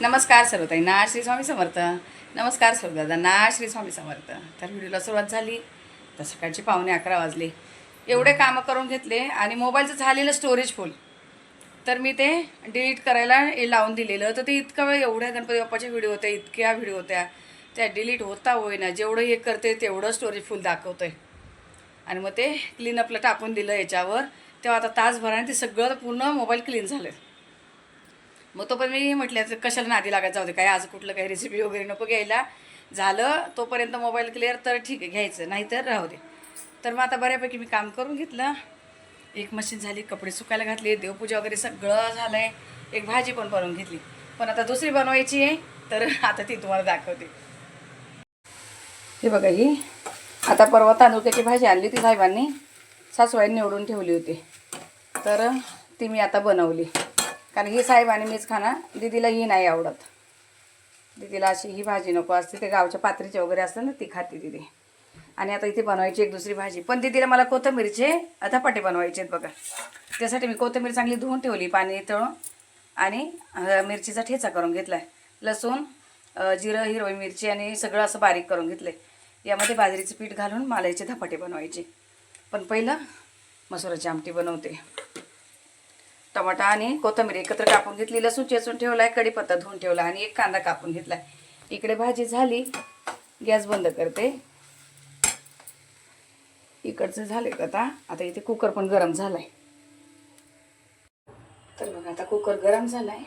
नमस्कार सर्वताई ना श्री स्वामी समर्थ. नमस्कार सर्वदादा ना श्री स्वामी समर्थ. तर व्हिडिओला सुरुवात झाली. तर सकाळचे पावणे अकरा वाजले. एवढे कामं करून घेतले आणि मोबाईलचं झालेलं स्टोरेज फुल तर मी ते डिलीट करायला लावून दिलेलं. तर ते इतकं वेळ एवढ्या गणपती बाप्पाच्या व्हिडिओ होत्या इतक्या व्हिडिओ होत्या. त्या डिलीट होता होईना. जेवढं हे करते तेवढं स्टोरेज फुल दाखवतं आहे आणि मग ते क्लीनअपला टाकून दिलं याच्यावर. तेव्हा आता तासभराने ते सगळं पूर्ण मोबाईल क्लीन झालं मग तो पण मी म्हटलं तर कशाला नादी लागायचं होते काय आज कुठलं काही रेसिपी वगैरे नको घ्यायला. झालं तोपर्यंत मोबाईल क्लिअर तर ठीक आहे घ्यायचं नाहीतर राहू दे. तर मग आता बऱ्यापैकी मी काम करून घेतलं. एक मशीन झाली कपडे सुकायला घातले देवपूजा वगैरे सगळं झालं आहे एक भाजी पण बनवून घेतली. पण आता दुसरी बनवायची आहे तर आता ती तुम्हाला दाखवते. हे बघा ही. आता परवा तांदूळक्याची भाजी आणली ती साहेबांनी. सासूबाईंनी निवडून ठेवली होती. तर ती मी आता बनवली. कारण ही साहेब आणि मीच खाना दीदीला ही नाही आवडत. दीदीला अशी ही भाजी नको असते. ते गावच्या पात्रीचे वगैरे असतं ना ती खाते दीदी. आणि आता इथे बनवायची एक दुसरी भाजी. पण दीदीला मला कोथिंबीरचे धपाटे बनवायचे आहेत बघा. त्यासाठी मी कोथिंबीर चांगली धुवून ठेवली पाणी तळून. आणि मिरचीचा ठेचा करून घेतला आहे लसूण जिरं हिरवी मिरची आणि सगळं असं बारीक करून घेतलं आहे यामध्ये बाजरीचं पीठ घालून मालायचे धपाटे बनवायचे. पण पहिलं मसुराची आमटी बनवते. टमाटा आणि कोथिंबीर एकत्र कापून घेतली लसूण चेचून ठेवला आहे कढीपत्ता धुवून ठेवला आणि एक कांदा कापून घेतला इकडे भाजी झाली गॅस बंद करते. इकडचं झाले आता? आता इथे कुकर पण गरम झालाय. तर बघा आता कुकर गरम झालाय.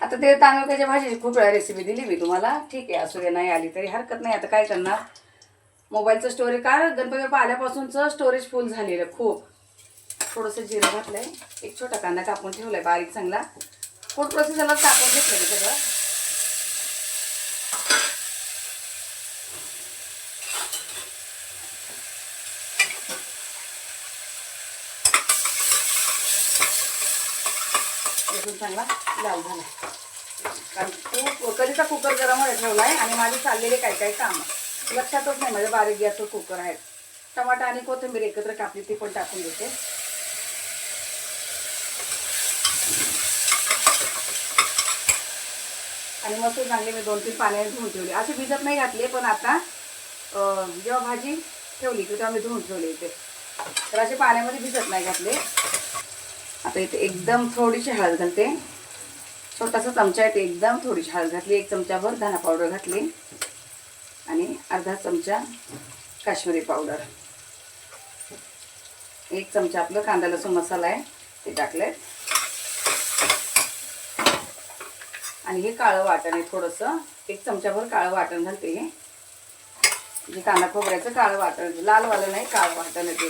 आता ते तांदळाच्या भाजीची खूप वेळा रेसिपी दिली मी तुम्हाला? ठीक आहे असू दे नाही आली तरी हरकत नाही. आता काय करणार? मोबाईलचं स्टोरेज का गणपती बाप्पा आल्यापासूनचं स्टोरेज फुल झालेलं खूप. थोडंसं जिरं घातलंय. एक छोटा कांदा कापून ठेवलाय बारीक चांगला. फूड प्रोसेसरला कापून घेतलं आहे सगळं. चांगला लाल झाला. कारण तू कधीचा कुकर गरम व्हायला ठेवला आहे आणि माझे चाललेले काही काही कामं? लक्षातच नाही माझ्या बारीक गॅसवर कुकर आहेत. टमाटा आणि कोथिंबीर एकत्र कापली ती पण टाकून देते. आणि मसूर चांगले मी दोन तीन पाण्याने धुवून ठेवले. असे भिजत नाही घातले पण आता जेव्हा भाजी ठेवली की तेव्हा मी धुवून ठेवले इथे. तर असे पाण्यामध्ये भिजत नाही घातले. आता इथे एकदम थोडीशी हळद घालते. छोटासा चमचा इथे एकदम थोडीशी हळद घातली. एक चमचाभर धना पावडर घातली. आणि अर्धा चमचा काश्मीरी पावडर. एक चमचा आपलं कांदा लसूण मसाला आहे ते टाकलंय आणि हे काळं वाटण आहे थोडंसं. एक चमचाभर काळं वाटण घालते हे. जे कांदा खोबऱ्याचं काळं वाटण लालवालं नाही काळं वाटण आहे ते.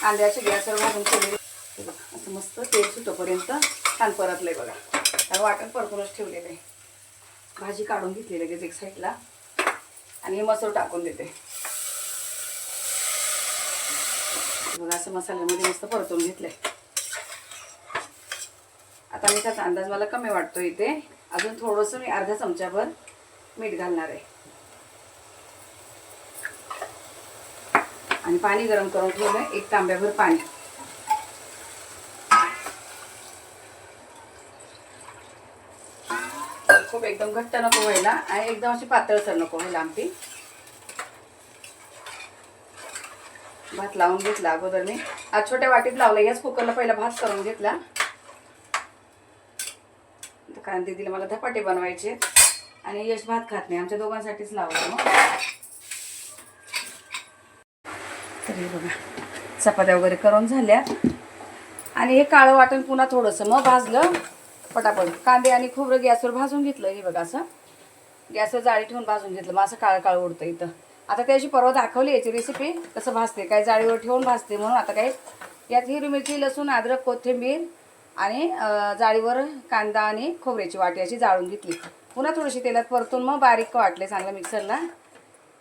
कांद्याचे गॅसवर भाजून ठेवले बघा असं मस्त तेल सुटोपर्यंत छान परतलंय बघा. त्याला वाटण परतूनच ठेवलेलं आहे. भाजी काढून घेतली लगेच एक साईडला आणि हे मसूर टाकून देते. बघा असं मसाल्यामध्ये मस्त परतून घेतलंय. आता मी त्याचा अंदाज मला कमी वाटतो इथे. अजून थोडंसं मी अर्धा चमचाभर मीठ घालणार आहे. आणि पाणी गरम करून ठेवलं एक तांब्याभर पाणी. खूप एकदम घट्ट नको व्हायला आणि एकदम अशी पातळसर नको व्हायला आमटी. भात लावून घेतला अगोदर मी. आज छोट्या वाटीत लावला याच कुकरला पहिला भात करून घेतला. कारण दिदीला मला धपाटे बनवायचे आणि यश भात खात नाही आमच्या दोघांसाठीच लावलं मग. हे बघा चपात्या वगैरे करून झाल्या. आणि हे काळं वाटण पुन्हा थोडंसं मग भाजलं. पटापट. कांदे आणि खोबरं गॅसवर भाजून घेतलं हे बघा असं. गॅसवर जाळी ठेवून भाजून घेतलं मग असं काळं काळं उडतं इथं. आता त्याची परवा दाखवली याची रेसिपी कसं भाजते. काय जाळीवर ठेवून भाजते म्हणून आता काय यात हिरवी मिरची लसूण अद्रक कोथिंबीर आणि जाळीवर कांदा आणि खोबऱ्याची वाटी अशी जाळून घेतली. पुन्हा थोडीशी तेलात परतून मग बारीक वाटले चांगलं मिक्सरला.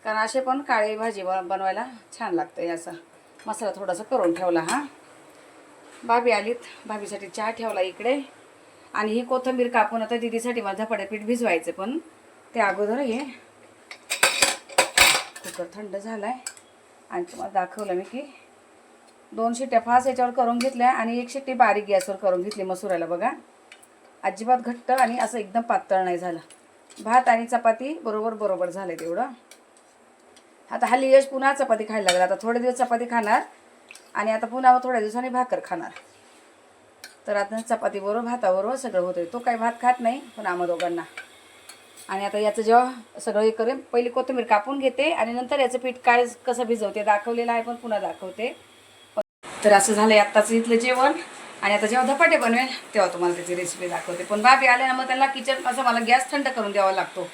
कारण असे पण काळी भाजी बनवायला छान लागतं याचा मसाला थोडासा करून ठेवला हा. भाभी आलीत. भाभीसाठी चहा ठेवला इकडे. आणि ही कोथिंबीर कापून आता दिदीसाठी माझा पीठ भिजवायचं पण. ते अगोदर हे कुकर थंड झाला आहे आणि तुम्हाला दाखवलं मी की दोन शिट्ट्या फास याच्यावर करून घेतल्या आणि एक शिट्टी बारीक गॅसवर करून घेतली मसुराला बघा. अजिबात घट्ट आणि असं एकदम पातळ नाही झालं. भात आणि चपाती बरोबर बरोबर झालं तेवढं. आता हल्ली यश पुन्हा चपाती खायला लागला. आता थोडे दिवस चपाती खाणार आणि आता पुन्हा थोड्या दिवसांनी भाकर खाणार. तर आता चपाती बरोबर भाताबरोबर सगळं होतं तो काही भात खात नाही पण आम्हा दोघांना. आणि आता याचं जेव्हा सगळं हे करेन पहिली कोथिंबीर कापून घेते आणि नंतर याचं पीठ काय कसं भिजवते दाखवलेलं आहे पण पुन्हा दाखवते. तर असं झालं आहे आत्ताचं इथलं जेवण. आणि आता जेव्हा धपाटे बनवेल तेव्हा तुम्हाला त्याची रेसिपी दाखवते. पण बाबी आले ना मग त्यांना किचन असं मला गॅस थंड करून द्यावा लागतो.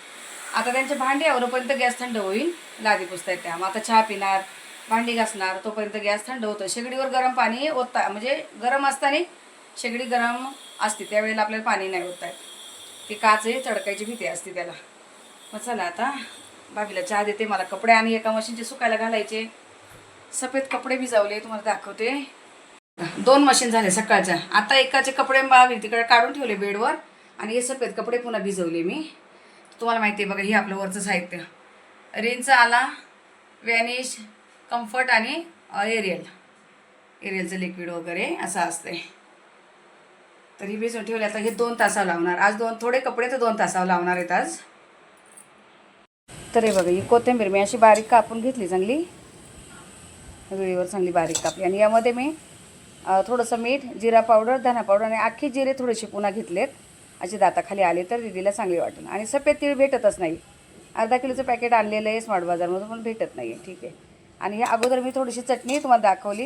आता त्यांचे भांडी आवरोपर्यंत गॅस थंड होईल. लादी पुसता त्या. मग आता चहा पिणार भांडी घासणार तोपर्यंत गॅस थंड होतं. शेगडीवर गरम पाणी ओतता म्हणजे गरम असताना शेगडी गरम असते त्यावेळेला आपल्याला पाणी नाही ओतता येत. ती काच आहे चढकायची भीती असते त्याला. मग चला आता बाबीला चहा देते. मला कपडे आणि एका मशीनचे सुकायला घालायचे. सफेद कपडे भिजवले तुम्हाला दाखवते. दोन मशीन झाले सकाळच्या. आता एकाचे कपडे बाबी तिकडे काढून ठेवले बेडवर आणि हे सफेद कपडे पुन्हा भिजवले मी. तुम्हाला माहिती आहे बघा हे आपलं वरचं साहित्य. रेनचा आला वॅनिश कम्फर्ट आणि एरियल. एरियलचं लिक्विड वगैरे असं असतंय. तर ही भिजवून ठेवले आता हे दोन तासावर लावणार. आज दोन थोडे कपडे तर दोन तासावर लावणार आहेत आज. तर हे बघा ही कोथिंबीर मी अशी बारीक कापून घेतली चांगली. वेळेवर चांगली बारीक कापली. आणि यामध्ये मी थोडंसं मीठ जिरा पावडर धना पावडर आणि अख्खी जिरे थोडेसे पुन्हा घेतलेत. असे दाताखाली आले तर दिदीला चांगले वाटेल. आणि सफेद तीळ भेटतच नाही. अर्धा किलोचं पॅकेट आणलेलं आहे स्मार्ट बाजारमधून पण भेटत नाही आहे ठीक आहे. आणि हे अगोदर मी थोडीशी चटणी तुम्हाला दाखवली.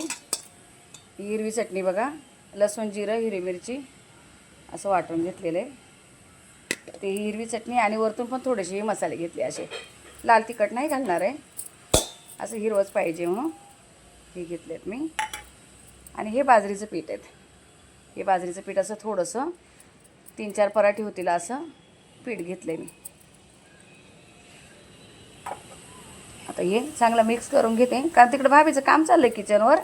ही हिरवी चटणी बघा. लसूण जिरं हिरवी मिरची असं वाटून घेतलेलं. आहे ते हिरवी चटणी आणि वरतून पण थोडेसे मसाले घेतले असे. लाल तिखट नाही घालणार आहे. असं हिरवंच पाहिजे म्हणून. हे घेतलेत मी. आणि हे बाजरीचं पीठ आहेत. हे बाजरीचं पीठ असं थोडंसं तीन चार पराठी होतील असं पीठ घेतलं मी. आता हे चांगलं मिक्स करून घेते. कारण तिकडं भाभीचं काम चाललं आहे किचनवर.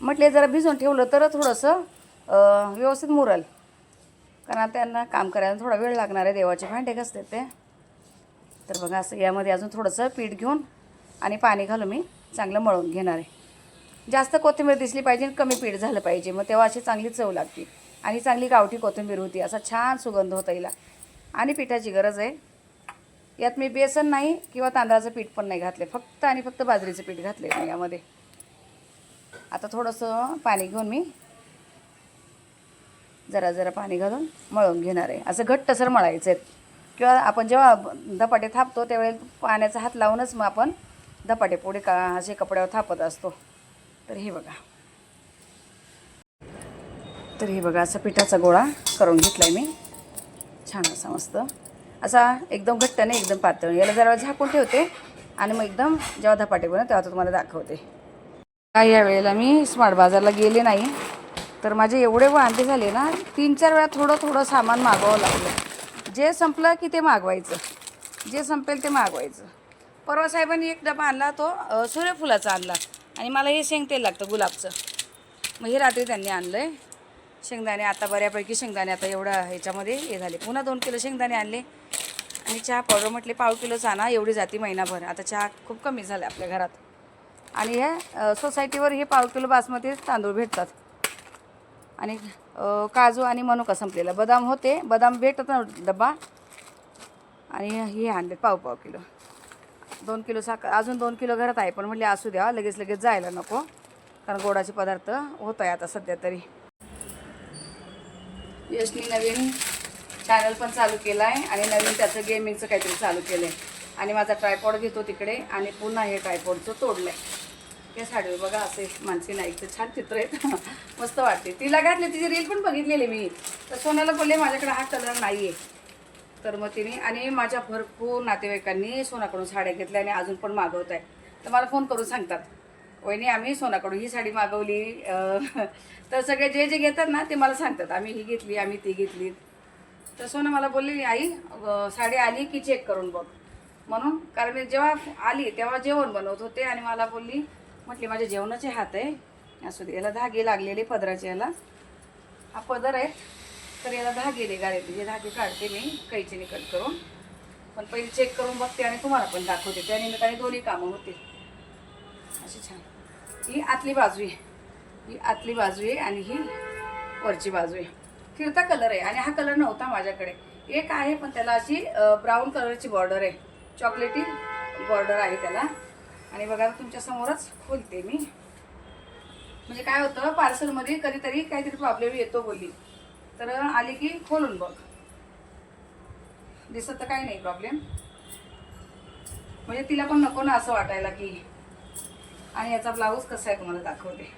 म्हटले जरा भिजवून ठेवलं तर थोडंसं व्यवस्थित मुरल. कारण त्यांना काम करायला थोडा वेळ लागणार आहे. देवाचे भांडे घासतात ते. तर बघा असं यामध्ये अजून थोडंसं पीठ घेऊन आणि पाणी घालून मी चांगलं मळून घेणार आहे. जास्त कोथिंबीर दिसली पाहिजे आणि कमी पीठ झालं पाहिजे. मग तेव्हा अशी चांगली चव लागते. आणि चांगली गावठी कोथिंबीर होती. असा छान सुगंध होता हिला. आणि पिठाची गरज आहे. यात मी बेसन नाही किंवा तांदळाचं पीठ पण नाही घातले. फक्त आणि फक्त बाजरीचं पीठ घातले मी यामध्ये. आता थोडंसं पाणी घेऊन मी जरा जरा पाणी घालून मळून घेणार आहे. असं घट्टसर मळायचं आहे किंवा आपण जेव्हा धपाटे थापतो त्यावेळेला पाण्याचा हात लावूनच मग आपण धपाटे पुढे का असे कपड्यावर थापत असतो. तर हे बघा. तर हे बघा असा पिठाचा गोळा करून घेतला आहे मी. छान असा मस्त. असा एकदम घट्ट नाही एकदम पातळ. याला जरा झाकून ठेवते आणि मग एकदम जेव्हा धपाटे बनव तेव्हा तुम्हाला दाखवते. काय या वेळेला मी स्मार्ट बाजारला गेले नाही. तर माझे एवढे वांदे झाले ना तीन चार वेळा थोडं थोडं सामान मागवावं लागलं. जे संपलं की ते मागवायचं. जे संपेल ते मागवायचं. परवा साहेबांनी एक डबा आणला तो सूर्यफुलाचा आणला. आणि मला हे शेंगतेल लागतं गुलाबचं. मग हे रात्री त्यांनी आणलं आहे शेंगदाणे आता बऱ्यापैकी शेंगदाणे आता एवढा ह्याच्यामध्ये हे झाले. पुन्हा दोन किलो शेंगदाणे आणले. आणि चहा पावडर म्हटले पाव किलोच आणा एवढी जाती महिनाभर. आता चहा खूप कमी झाला आपल्या घरात. आणि ह्या सोसायटीवर हे पाव किलो बासमती तांदूळ भेटतात. आणि काजू आणि मनुका संपलेला. बदाम होते बदाम भेटत ना डब्बा. आणि हे आणले पाव पाव किलो. दोन किलो साखर अजून दोन किलो घरात आहे पण म्हटले असू द्या लगेच लगेच जायला नको. कारण गोडाचे पदार्थ होत आहे आता सध्या तरी. यशनी नवीन चॅनल पण चालू केला आहे आणि नवीन त्याचं गेमिंगचं काहीतरी चालू केलं आहे आणि माझा ट्रायपॉड घेतो तिकडे आणि पुन्हा हे ट्रायपॉडचं तोडलं आहे हे साडीवर बघा असे मानसी नाईकचं छान चित्र आहेत. मस्त वाटते. तिला घातले तिची रील पण बघितलेली मी. तर सोन्याला बोलले माझ्याकडे हा कलर नाही आहे तर मग तिने आणि माझ्या भरपूर नातेवाईकांनी सोनाकडून साड्या घेतल्या आणि अजून पण मागवत आहे तर मला फोन करून सांगतात वहिनी आम्ही सोनाकडून ही साडी मागवली. तर सगळे जे जे घेतात ना ते मला सांगतात आम्ही ही घेतली आम्ही ती घेतली. तर सोना मला बोलली आई साडी आली की चेक करून बघ. म्हणून कारण मी जेव्हा आली तेव्हा जेवण बनवत होते आणि मला बोलली म्हटली माझ्या जेवणाचे हात आहे. असू दे याला धागे लागलेले पदराचे याला. हा पदर आहे. तर याला धागे निघाले हे धागे काढते मी कैचीने कट करून. पण पहिले चेक करून बघते आणि तुम्हाला पण दाखवते. त्या निमित्ताने दोन्ही कामं होतील. अशी छान. ही आतली बाजू आहे. ही आतली बाजू आहे आणि ही वरची बाजू आहे. फिरता कलर आहे आणि हा कलर नव्हता माझ्याकडे. एक आहे पण त्याला अशी ब्राऊन कलरची बॉर्डर आहे. चॉकलेटी बॉर्डर आहे त्याला. आणि बघा तुमच्यासमोरच खोलते मी. म्हणजे काय होतं पार्सलमध्ये कधीतरी काहीतरी प्रॉब्लेम येतो बोलली तर आली की खोलून बघ. दिसत तर काही नाही प्रॉब्लेम म्हणजे तिला पण नको ना असं वाटायला की आणि याचा ब्लाऊज कसा आहे तुम्हाला दाखवते.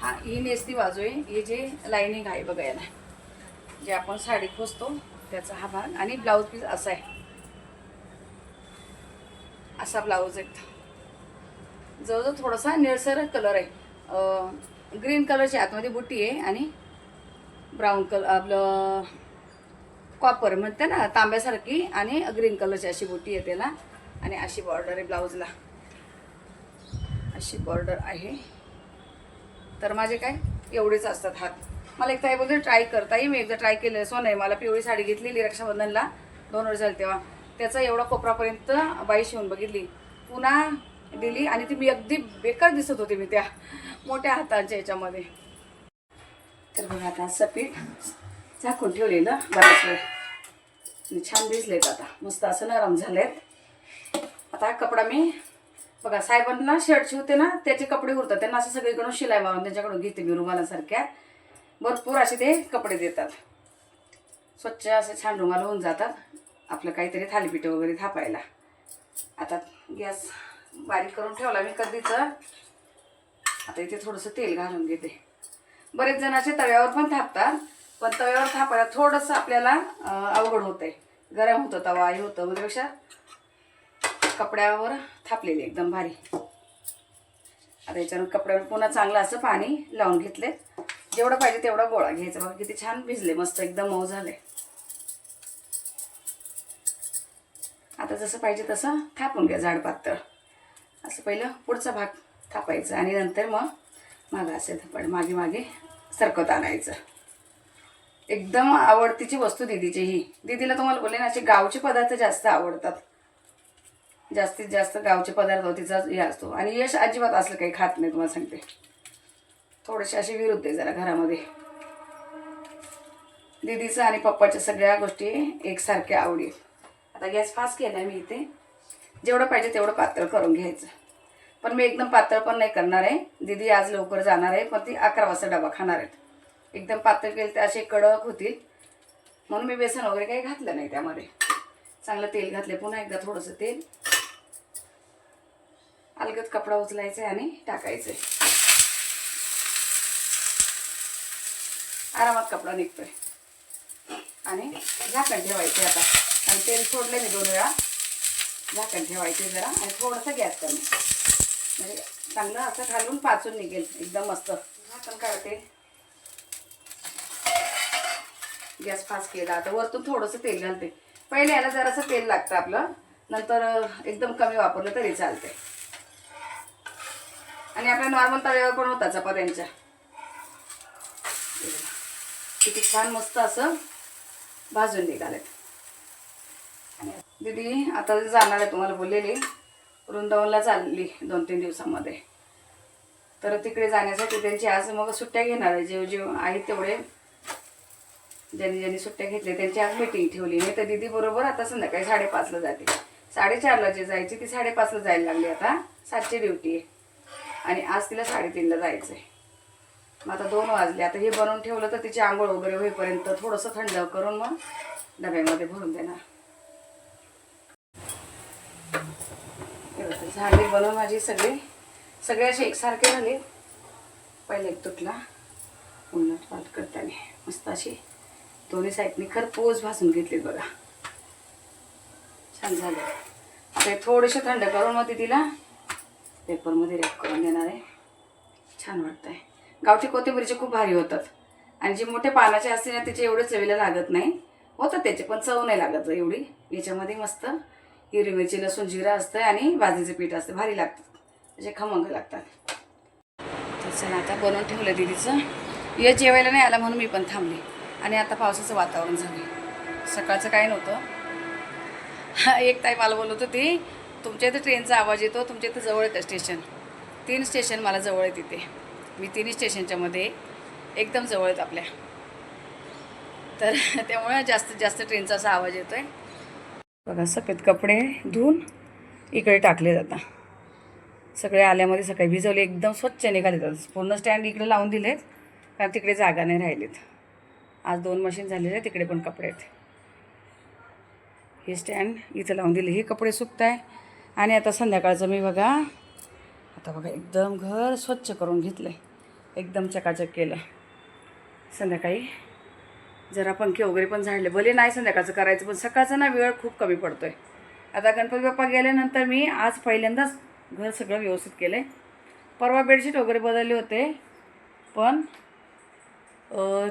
हा ही नेसती बाजू आहे. हे जे लाईनिंग आहे बघा याला. जे आपण साडी खोसतो त्याचा हा भाग आणि ब्लाऊज पीस असा आहे. असा ब्लाऊज आहे जवळजवळ थोडासा निळसर कलर आहे. ग्रीन कलरची आतमध्ये बुट्टी आहे आणि ब्राऊन कलर आपलं कॉपर म्हणते ना तांब्यासारखी आणि ग्रीन कलरची अशी बोटी आहे त्याला. आणि अशी बॉर्डर आहे ब्लाऊजला अशी बॉर्डर आहे. तर माझे काय? एवढेच असतात हात. मला एकदा ताई बोलते ट्राय करताही मी एकदा ट्राय केलं सो नाही. मला पिवळी साडी घेतलेली रक्षाबंधनला दोन वर्ष झाले तेव्हा. त्याचा एवढा कोपरापर्यंत बाई शिवून बघितली. पुन्हा दिली आणि ती मी अगदी बेकार दिसत होते मी त्या मोठ्या हातांच्या याच्यामध्ये. तर बघा आता असं पीठ झाकून ठेवलेलं बराच वेळ. आणि छान भिजलेत आता. मस्त असं नरम झालेत. आता हा कपडा मी बघा साहेबांना शर्ट शिवते ना त्याचे कपडे उरतात. त्यांना असं सगळीकडून शिलाई मारून त्यांच्याकडून घेते मी रुमालासारख्या. भरपूर असे ते कपडे देतात. स्वच्छ असे छान रुमाल होऊन जातात. आपलं काहीतरी थालीपीठ वगैरे थापायला. आता गॅस बारीक करून ठेवला मी कधीच. आता इथे थोडंसं तेल घालून घेते. बरेच जण असे तव्यावर पण थापतात पण तव्यावर थापायला थोडंसं आपल्याला अवघड होतं आहे गरम होतं तवा हे होतं मग त्यापेक्षा कपड्यावर थापलेले एकदम भारी. आता याच्यावर कपड्यावर पुन्हा चांगलं असं पाणी लावून घेतले. जेवढं पाहिजे तेवढा गोळा घ्यायचा. बघा किती छान भिजले मस्त एकदम मऊ झाले. आता जसं पाहिजे तसं थापून घ्या झाड पातळ असं पहिलं पुढचा भाग थापायचा आणि नंतर मग मागं असेल पण मागे मागे सरकत आणायचं. एकदम आवडतीची वस्तू दिदीची ही. दिदीला तुम्हाला बोलले ना असे गावचे पदार्थ जास्त आवडतात. जास्तीत जास्त गावचे पदार्थ तिचा हे असतो. आणि यश अजिबात असलं काही खात नाही तुम्हाला सांगते. थोडेसे असे विरुद्ध आहे जरा घरामध्ये. दिदीचं आणि पप्पाच्या सगळ्या गोष्टी एकसारख्या आवडी आता गॅस फास्ट केला मी इथे. जेवढं पाहिजे तेवढं पातळ करून घ्यायचं. पण मी एकदम पातळ पण नाही करणार आहे. दीदी आज लवकर जाणार आहे पण ती अकरा वाजता डबा खाणार आहेत. एकदम पातळ केलं तर असे कडक होतील. म्हणून मी बेसन वगैरे काही घातलं नाही त्यामध्ये. चांगलं तेल घातले पुन्हा एकदा थोडंसं तेल. अलगद कपडा उचलायचा आहे आणि टाकायचं आहे आरामात कपडा निघतोय. आणि झाकण ठेवायचे आता. आणि तेल सोडलं मी दोन वेळा. झाकण ठेवायचे जरा आणि थोडंसं गॅस कमी म्हणजे चांगलं असं घालून पाचून निघेल. एकदम मस्त. झाकण काढते गॅस फास्ट केला. आता वरतून थोडंसं तेल घालते. पहिले याला जरासं तेल लागतं आपलं. नंतर एकदम कमी वापरलं तरी चालते आणि आपल्या नॉर्मल तव्यावर पण होता चपात्यांच्या. किती छान मस्त असं भाजून निघालेत. दीदी आता जाणार आहे तुम्हाला बोललेली. वृंदावनला चालली दोन तीन दिवसामध्ये. तर तिकडे जाण्यासाठी त्यांची आज मग सुट्ट्या घेणार आहे. जेव जेव आहेत तेवढे. ज्यांनी ज्यांनी सुट्ट्या घेतल्या त्यांची आज मीटिंग ठेवली. नाही तर दीदी बरोबर आता संध्याकाळी साडेपाचला जाते. साडेचारला जे जायची ती साडेपाचला जायला लागली आता. सातची ड्युटी आहे. आणि आज तिला साडेतीनला जायचं आहे मग आता दोन वाजले. आता हे बनवून ठेवलं तर तिची आंघोळ वगैरे होईपर्यंत थोडंसं थंड करून मग डब्यामध्ये भरून देणार हे बघा, झाले बनवून माझे सगळे. सगळे असे एकसारखे झाले. पहिले एक तुटला. उलट पालट करताना मस्त अशी दोन्ही खर खरपूस भाजून घेतलीत बघा. छान झाले. आता थोडेसे थंड करून मग ती तिला पेपरमध्ये रॅप करून देणार आहे. छान वाटत आहे गावठी कोथिंबीरचे खूप भारी होतात. आणि जे मोठे पानाचे असते ना त्याचे एवढे चवीला लागत नाही. होतात त्याचे पण चव नाही लागत एवढी. याच्यामध्ये मस्त हिरवी मिरची लसूण जिरा असतं आणि भाजीचं पीठ असतं भारी लागतं असे खमंग लागतात. तर चला आता बनवून ठेवलं दिदीचं. ये जेवायला नाही आला म्हणून मी पण थांबले. आणि आता पावसाचं वातावरण झालं सकाळचं काय नव्हतं. एक ताई मला बोलत होती तुमच्या इथं ट्रेनचा आवाज येतो तुमच्या इथं जवळ येतं स्टेशन. तीन स्टेशन मला जवळ आहे तिथे मी तिन्ही स्टेशनच्या मध्ये एकदम जवळ आहेत आपल्या. तर त्यामुळे जास्तीत जास्त ट्रेनचा असा आवाज येतो आहे बघा सफेद कपडे धुवून इकडे टाकले जातात सगळे आल्यामध्ये सकाळी भिजवले एकदम स्वच्छ निघाले जातात. पूर्ण स्टँड इकडे लावून दिलेत कारण तिकडे जागा नाही राहिलीत. आज दोन मशीन झालेले आहेत तिकडे पण कपडे आहेत. हे स्टँड इथं लावून दिले. हे कपडे सुकत आहे आणि आता संध्याकाळचं मी बघा आता बघा एकदम घर स्वच्छ करून घेतलं आहे एकदम चकाचक केलं. संध्याकाळी जरा पंखे वगैरे पण झाडले. भले नाही संध्याकाळचं करायचं पण सकाळचा ना वेळ खूप कमी पडतो आहे आता गणपती बाप्पा गेल्यानंतर मी आज पहिल्यांदाच घर सगळं व्यवस्थित केलं आहे परवा बेडशीट वगैरे बदलले होते पण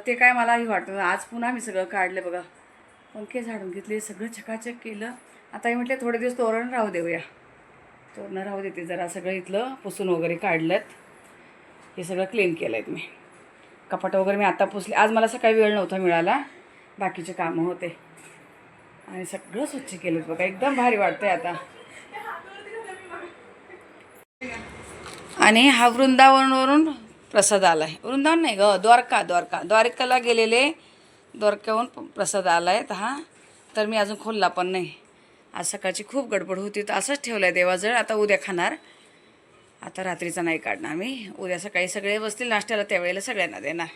ते काय मलाही वाटतं आज पुन्हा मी सगळं काढलं बघा. पंखे झाडून घेतले सगळं चकाचक केलं. आता हे म्हटले थोडे दिवस तोरण राहू देऊया. तोरणं राहू देते जरा. सगळं इथलं पुसून वगैरे काढलं हे सगळं क्लीन केलं आहेत मी. कपाट वगैरे मी आता पुसले. आज मला सकाळी वेळ नव्हता मिळाला. बाकीचे कामं होते. आणि सगळं स्वच्छ केलं बघा. एकदम भारी वाटतंय आता. आणि हा वृंदावनवरून प्रसाद आला आहे वृंदावन नाही ग द्वारका द्वारका. द्वारकाला गेलेले द्वारकाहून प- प्रसाद आला आहे हा. तर मी अजून खोलला पण नाही. आज सकाळची खूप गडबड होती. तर असंच ठेवलं आहे देवाजवळ. आता उद्या खाणार. आता रात्रीचा नाही काढणार मी. उद्या सकाळी सगळे बसतील नाश्त्याला त्यावेळेला सगळ्यांना देणार.